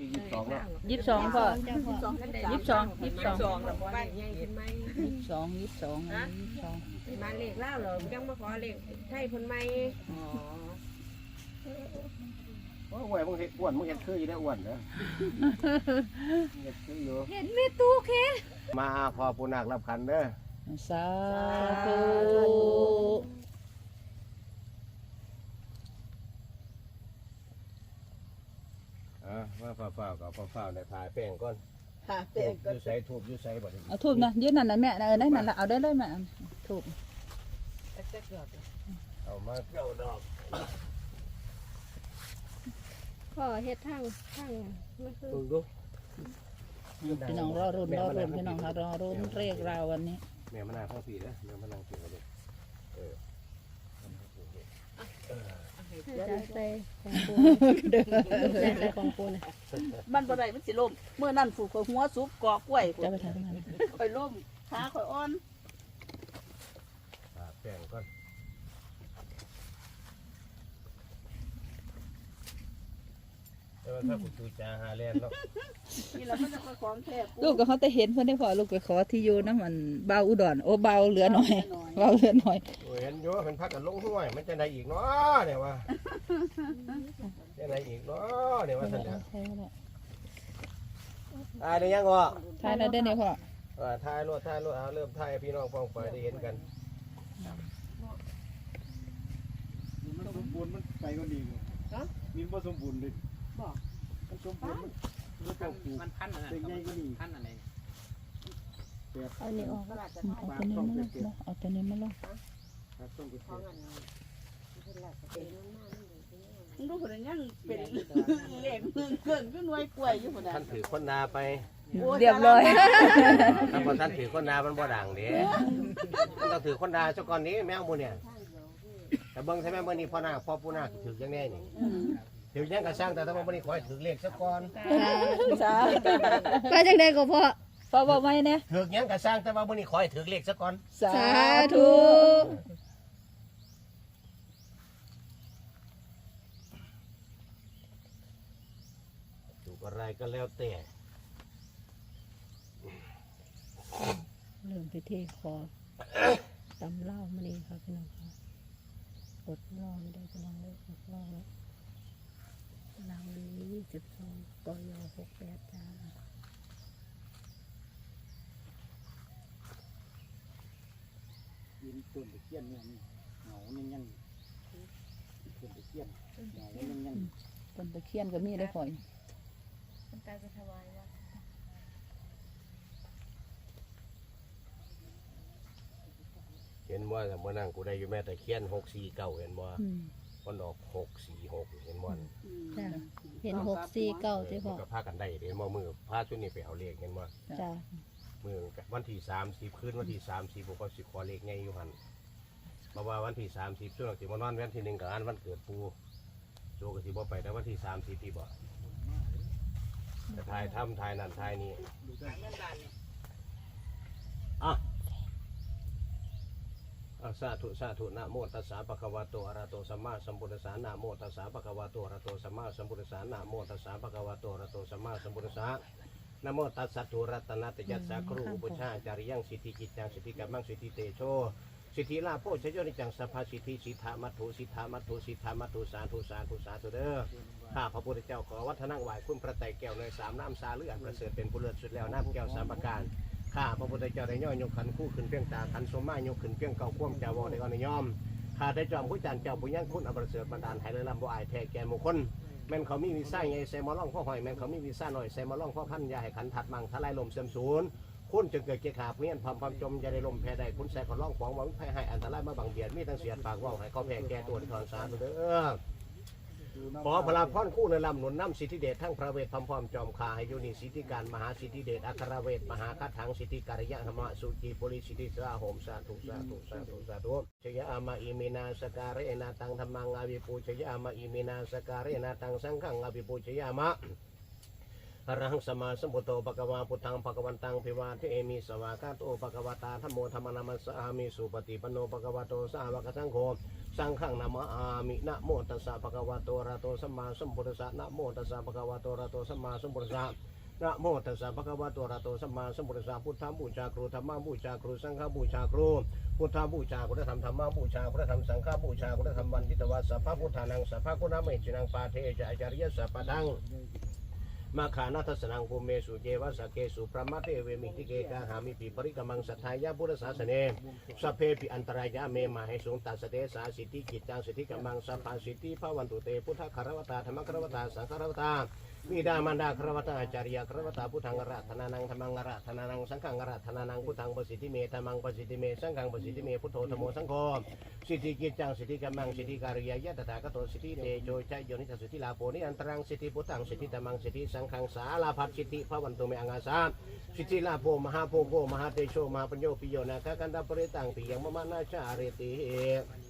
ยี่สิบสองแล้วยี่สิบสองพ่อสองกันได้ยี่สิบสองยี่สิบสองสองแล้วบ่ได้ยังเห็นไหมยี่สิบสองยี่สิบสองอันนี้ยี่สิบสองมาเลขเล่าเหรอยังมาขอเลขไทยเพิ่นใหม่อ๋อโอ้ยอ้วนมึงเห็ดอ้วนมึงเห็ดคืออยู่ได้อ้วนเด้อเห็ดคืออยู่เห็นมีตู้เคมาพอปูนักรับขันเด้อสาธุ อะมาฝ้าฝ้ากับฝ้าฝ้าเนี่ยถ่ายแป้งก่อนค่ะทูเต็บอยูใส่ทูบอยูใส่บ่ได้เอาทูบนะยืนนั่นนะแม่นะเออได้นั่นละเอาได้เลยแม่ทูบเอามาเก้าดอกพ่อเฮ็ดทางทางมันคือมึงดูพี่น้องรอรุนรอรุนพี่น้องค่ะรอรุนเรียกเราวันนี้ แม่มานาวข้างปีนะแม่มานาวปีกันเลยเออ จะใส่ของปูเด้อใส่ของปูนะมันบ่ได้มันสิล่มเมื่อนั้นฝูกข่อยหัวสุกกอกล้วยจะไปทำงานข่อยล่มขาข่อยอ่อนแป้งก่อน แต่ว่าถ้าคุณตูจาหาแลนเนาะนี่ละมันจะมาของแท้ลูกก็เขาแต่เห็นเพื่อนได้พอลูกไปขอที่อยู่นะมันเบาอุดรโอ้เบาเหลือหน่อยเบาเหลือหน่อยโอ้ยเห็นอยู่ว่าเป็นพักกันลงห้วย มันจะได้อีกเนาะเนี่ยว่าจะได้อีกเนาะเนี่ยว่าท่านเนี่ยใช่แล้วตายได้ยังวะทายแล้วได้เนี่ยพ่อเออถ่ายรถถ่ายรถเอาเริ่มถ่ายให้พี่น้องฟังไปได้เห็นกันมันสมบูรณ์มันไปก็ดีเลยมีมันบ่สมบูรณ์เลย มันสมบูรณ์มันมันเจ้าปลูกมันพันอะไรเป็นไงก็ดีพันอะไรเอานี่ออกเอาตัวนี้มาลงเอาตัวนี้มาลงครับต้องไปเสียมึงดูคนยังเป็นเหล็กเมืองเกินก็หน่วยกล้วยอยู่พุ่นน่ะท่านถือคนนาไปเรียบร้อยถ้าพอท่านถือคนนามันบ่ดังเด้มันต้องถือคนนาเจ้าก่อนนี้แมวมูเนี่ยแต่เบิ่งใช่ไหมเมื่อนี้พ่อนาคพ่อปูนาคถือยังแน่นี่ ถือยังกระช่างแต่ถ้าวันนี้ขอให้ถือเลขสักก่อนสาไปจังไดก็พ่อพ่อบอกไหมเนี่ยถือยังกระช่างแต่ว่าวันนี้ขอให้ถือเลขสักก่อนสาธุถูกอะไรก็แล้วแต่เริ่มพิธีขอตำเล้ามานี่ครับพี่น้องครับกดรอไม่ได้พี่น้องเลยกดรอแล้ว รางวัลนี้ยี่สิบสองกยหกแปดจ้ายืนต้นตะเคียนเนี่ยนี่เหงายังยังต้นตะเคียนเหงายังยังต้นตะเคียนก็มีได้พ่อยเห็นว่าแต่เมื่อนั่งกูได้อยู่แม่แต่เคียนหกสี่เก้าเห็นว่าอื มมันออกหกสี่หกเห็นว่าจ้าเห็นหกสี่เก้าที่พ่อก็พากันได้เห็นว่ามือพาชุดนี้ไปเอาเลขเห็นว่าจ้ามือวันที่สามสิบคืนวันที่สามสิบผมก็สิขอเลขไงอยู่หันเพราะว่าวันที่สามสิบช่วงที่มานอนวันที่หนึ่งกับอันวันเกิดปูโจก็สิบ่ไปแต่วันที่สามสิบที่บ่จะถ่ายทำถ่ายนั่นถ่ายนี่อะ อะสาธุสาธุนะโมตัสสะปะคะวะโตอะระโตสัมมาสัมพุทธัสสะนะโมตัสสะปะคะวะโตอะระโตสัมมาสัมพุทธัสสะนะโมตัสสะปะคะวะโตอะระโตสัมมาสัมพุทธัสสะนะโมตัสสะตุรัตนะตยัสสะครูอุปชฌาย์จาริยังสิทธิจิตจังสิทธิกัมมังสิทธิเตโชสิทธิลาโพชยนิจังสัพพะสิทธิสิทธามัตถุสิทธามัตถุสิทธามัตถุสาธุสาธุสาธุเด้อข้าพระพุทธเจ้าขอวัฒนังไหวคุณพระไตรแก้วในสามน้ำสาเลือดประเสริฐเป็นผู้เลิศสุดแล้วน้ำแก้วสามประการ ข้าพระพุทธเจ้าได้ย่อยยกขันคู่ขึ้นเพียงตาขันสมมายกขึ้นเพียงเก่าควมจาวอได้ก่อนยอมข้าได้จอมผู้จันเจ้าผู้ยังคุณอประเสริฐบันดาลให้เลยลำบ่อายแท้แก่มงคลแม่นเขามีวีซ่าไงใส่มาล่องพ่อหอยแม่นเขามีวีซ่าหน่อยใส่มาล่องพ่อพันยาให้ขันถัดมังทลายลมเสื่อมศูนย์คุณจึงเกิดเกียขาเพี้ยนพำพำจมอยาได้ลมแพ้ใดคุณใส่ขอล่องขวงหวังแพ้ให้อันตรายมาบังเบียดมีทั้งเสียดปากว่าวให้เขาแพ้แก่ตัวทอนสารเด้อ ขอพลาพรคู่ในลำหนุนน้ำสิทธิเดชทั้งพระเวทพำพร้อมจอมคาให้ยุนิสิทธิการมหาสิทธิเดชอัครเวทมหาคัถังสิทธิการยะธรรมสุจีปุริสิทธิสาโหมสาธุสาธุสาธุสาธุชยอามาอิมินาสการะนาตังธรรมังอาวิปูชยอามาอิมินาสการะนาตังสังฆังอาวิปูชยามะอรหังสมมาสมุทโธปะกวาพุทธังปะกวันตังพิวาเทมิสวากาโตปะกวตาธรรมโมธรรมนามัสสามิสุปฏิปโนปะกวโตสาวกสังโฆ สังฆังนามาอามินะโมตัสสะภะคะวะโตอะระโตสัมมาสัมพุทธัสสะนะโมตัสสะภะคะวะโตอะระโตสัมมาสัมพุทธัสสะนะโมตัสสะภะคะวะโตอะระโตสัมมาสัมพุทธัสสะพุทธังบูชาครูธรรมังบูชาครูสังฆังบูชาครูพุทธาบูชาพุทธรรมธรรมังบูชาพุทธรรมสังฆาบูชาพุทธรรมวันทิตวาสัพพะพุทธานังสัพพะกุณาเมจินังปาเทจะอาจาริยสัพพะทัง มาขานาทสนังภูเมสุเจวะสเกสุปรมาเทเวมิติเกกาหามิปิปริกมังสัทธายาพุทธศาสเนสัพเพปิอันตรายะเมมาให้สงตัสเตสาสิทธิกิจจังสิทธิกมังสัพพาสิทธิภาวันตุเตพุทธคารวตาธรรมคารวตาสังคารวตาวิดามันดาครวตาจาริยครวตาพุทธังระธนานังธรรมังระธนานังสังฆังระธนานังพุทธังปสิทธิเมธรรมังปสิทธิเมสังฆังปสิทธิเมพุทโธธรรมโมสังโฆสิทธิกิจจังสิทธิกมังสิทธิการิยายะตถาคตสิทธิเตโชใจโยนิทัสสิทธิลาโพนิอันตรังสิทธิพุทธังสิทธิธรรมังสิทธิสังฆังสาลาภัสสิทธิภวันตุเมอังอาสาสิทธิลาโพมหาโพโกมหาเตโชมหาปัญโยปิโยนาคกันตาปริตังปิยังมมานาชาเรติเกกาเมะนาเมตาเรติ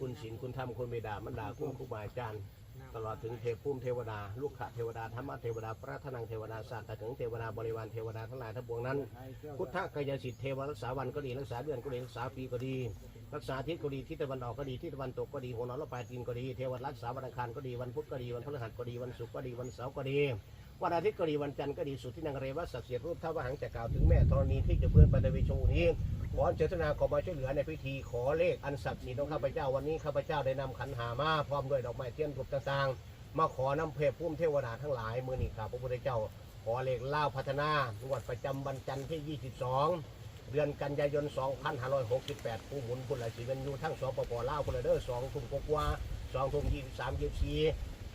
คุณศีลคุณธรรมคุณบิดามารดาคุณครูบาอาจารย์ตลอดถึงเทพภูมิเทวดา ลูกขะเทวดาธรรมะเทวดาพระทนังเทวดาศาสตร์ถึงเทวดาบริวารเทวดาทั้งหลายทั้งปวงนั้น พุทธกายสิทธิเทวรักษาวันก็ดีรักษาเดือนก็ดีรักษาปีก็ดี รักษาทิศก็ดีทิศตะวันออกก็ดีทิศตะวันตกก็ดีหัวนอนละปลายตีนก็ดีเทวรักษาวันอังคารก็ดีวันพุธก็ดีวันพฤหัสก็ดีวันศุกร์ก็ดีวันเสาร์ก็ดี วันอาทิตย์ก็ดีวันจันทร์ก็ดีสุดที่นางเรวัสศักดิ์สิทรูปท้าวหังจะกล่าวถึงแม่ธรณีที่จะเพื่อนปัตวิโชนี้ขอเจตนาขอมาช่วยเหลือในพิธีขอเลขอันศักดิ์สิทธิ์ของข้าพเจ้าวันนี้ข้าพเจ้าได้นำขันหามาพร้อมด้วยดอกไม้เทียนถูกต่างๆ มาขอนำเพจพุ่มเทวดาทั้งหลายมือนี้ครับพระพุทธเจ้า ขอเลขเล่าพัฒนางวดประจำวันจันทร์ที่ 22 เดือนกันยายน 2568ผู้หมุนบุญหลายสีกันอยู่ทั้งสปปลาวพลเดอร์สองทุ่มกว่าสองทุ่มยี่สิบสามยี่สิบสี่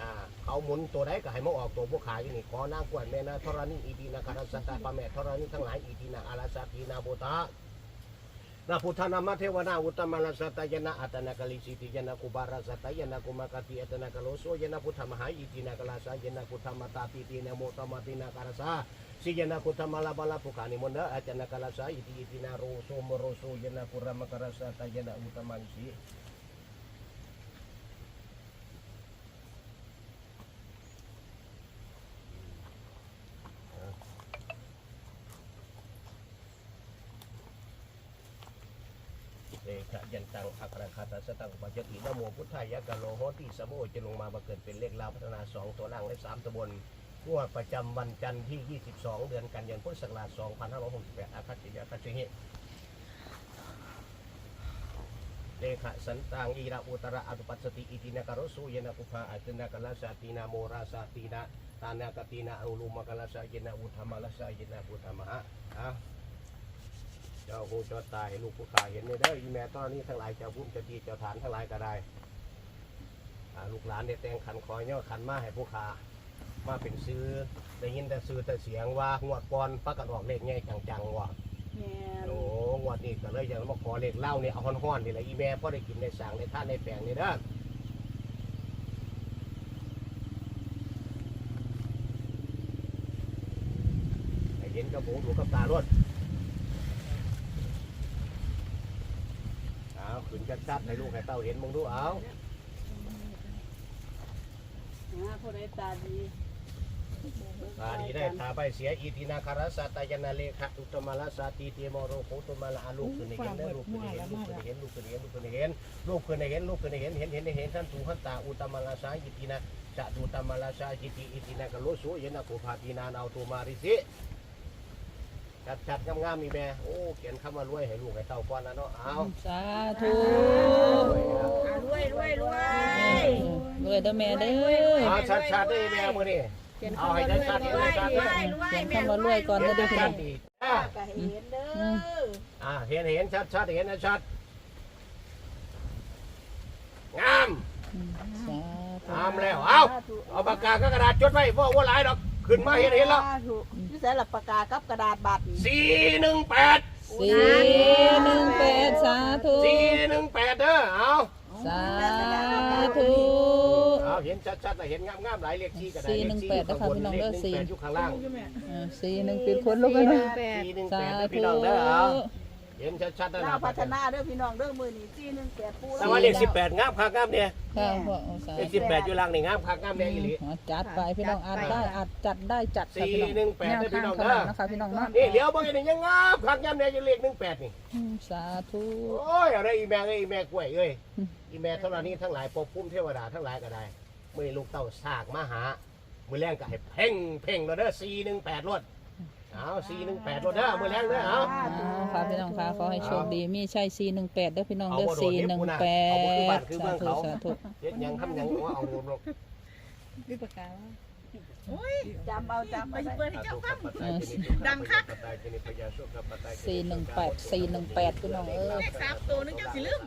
อ่าเขาหมุนตัวใดก็ให้มาออกตัวพวกขายอยู่นี่ขอนางกวนแม่นาธรณีอีทีนาคาราสตาปะแม่ธรณีทั้งหลายอีทีนาอาราสตีนาโบตานาพุทธนามาเทวนาอุตตมลสัตยนะอัตนากลิสิติยนะกุบาราสัตยนะกุมากติอัตนากโลโสยนะพุทธมหาอิตินากลาสายนะพุทธมาตาปิตินะโมตมตินาการสาสิยนะพุทธมาลาบาลาภุกานิมนต์อาจนะกลาสาอิติอิตินาโรโสมโรโสยนะปุรามกรสัตยนะอุตตมังสี เอกยันตังอัครคาตสตังปัจจตินโมพุทธายะกะโลโหติสมโอจะลงมาบังเกิดเป็นเลขลาวพัฒนาสองตัวล่างและสามตัวบนงวดประจำวันจันทร์ที่ 22 เดือนกันยายนพุทธศักราช2568อาคัตติยาคัตติหิเลขสันตังอีระอุตระอนุปัสสติอิตินาการโสุยนะกุภาอัตนากลาสตินาโมราสตินาตานากตินาอุลุมกลาสายนะอุธรรมลาสายนะอุธรรมะอะ จ้าผู้เจ้าตายลูกผู้ขาเห็นในเด้ออีแม่ตอนนี้ทั้งหลายเจ้าพุ่มเจ้าที่เจ้าฐานทั้งหลายก็ได้อ่าลูกหลานได้แต่งขันคอยเนาะขันมาให้ผู้ขามาเป็นซื้อได้ยินแต่ซื้อแต่เสียงว่าหวดก่อนประกาศออกเลขใหญ่จังๆว่ะแม่นโอ้งวดนี้ก็เลยจะมาขอเลขเหล่าเนี่ยเอาห้อนๆนี่แหละอีแม่พอได้กินได้สั่งได้ท่านได้แปลงนี่เด้อให้เห็นกับหูดูกับตาลวด เอา ขึ้นชัดๆให้ลูกให้เต้าเห็นมึงดูเอาหาผู้ใดตาดีตาดีได้ตาไปเสียอีตินาคาราสตายนาเลขะอุตมะลาสติเตโมโรโคตุมาลาลูกขึ้นให้เห็นได้ลูกขึ้นให้เห็นลูกขึ้นให้เห็นลูกขึ้นให้เห็นลูกขึ้นให้เห็นลูกขึ้นให้เห็นลูกขึ้นเห็นเห็นเห็นเห็นท่านตูขันตาอุตมะลาสาอิตินาจะดูตมะลาสาจิติอิตินากะโลสุยนะกุภาตินานเอาตูมาริสิ จัดจัดๆงามๆมีแม่โอ้เขียนคำว่ารวยให้ลูกให้เต้าก่อนนะเนาะเอาสาธุรวยรวยรวยรวยเด้อแม่เด้อเอาชัดๆได้แม่มือนี่เอาให้ชัดๆให้ชัดๆรเด้วอยรวยเขียนคำว่ารวยก่อนเด้อเด้อพี่น้องอ่าก็เห็นเด้ออ่าเห็นเห็นชัดชัดเห็นนะชัดงามสาธุงามแล้วเอาเอาปากกากับกระดาษจดไว้ว่าว่าหลายดอก ขึ้นมาเห็นเห็นแล้วถูกนี่ใส่หลับปากกากับกระดาษบัตรสี่หนึ่งแปดสี่หนึ่งแปดสาธุสี่หนึ่งแปดเด้อเอาสาธุเอาเอาเห็นชัดๆแต่เห็นงามๆหลายเลขสี่ก็ได้สี่หนึ่งแปดนะคะพี่น้องเด้อสี่เลขหนึ่งแปดอยู่ข้างล่างเออสี่หนึ่งเป็นคนลูกกันนะสี่หนึ่งสาแปดเด้อธุพี่น้องเด้อเอา เห็นชัดๆนะลาวพัฒนาเด้อพี่น้องเด้อมือนี้จีหนึ่งแปดปูแต่ว่าเลขสิบแปดงามคักงามเนี่ยค่ะพ่อโอ้สาเลขสิบแปดอยู่ล่างนี่งามคักงามเนี่ยอีหลีอ๋อจัดไปพี่น้องอัดได้อัดจัดได้จัดค่ะพี่น้องสี่หนึ่งแปดแนวเด้อพี่ทางน้องเท่าเด้อนั้นนะคะพี่น้องเนาะนี่เดี๋ยวบางอย่างยังงามคักงามเนี่ยอยู่เลขหนึ่งแปดนี่ อืมสาธุ โอ้ยเอาได้อีแม่เอ้ยอีแม่กล้วยเอ้ยอืม อีแม่เท่านี้ทั้งหลายปกพุ่มเทวดาทั้งหลายก็ได้มือนี้ลูกเต้าสากมาหา มือแรงก็ให้เพ่งเพ่งเราเด้อสี่หนึ่งแปดรถ เอาสี่หนึ่งแปดรถเด้อมือแรงเด้อเอาอ๋อค่ะพี่น้องค่ะขอให้โชคดีมีใช่สี่หนึ่งแปดเด้อพี่น้องเด้อเอาบ่โดดสี่เดี๋ยวหนึ่งกูน่ะแปเอาบ่คือบ้าดนคือสาเมืองธุเขา สาธุ เฮ็ดหยังทำหยังว่าเอารวมลงจำเอาจำไปเปิดให้เจ้าดังคักสี่หนึ่งแปดสี่หนึ่งแปดพี่น้องเออสามตัวนึงจะสิลืม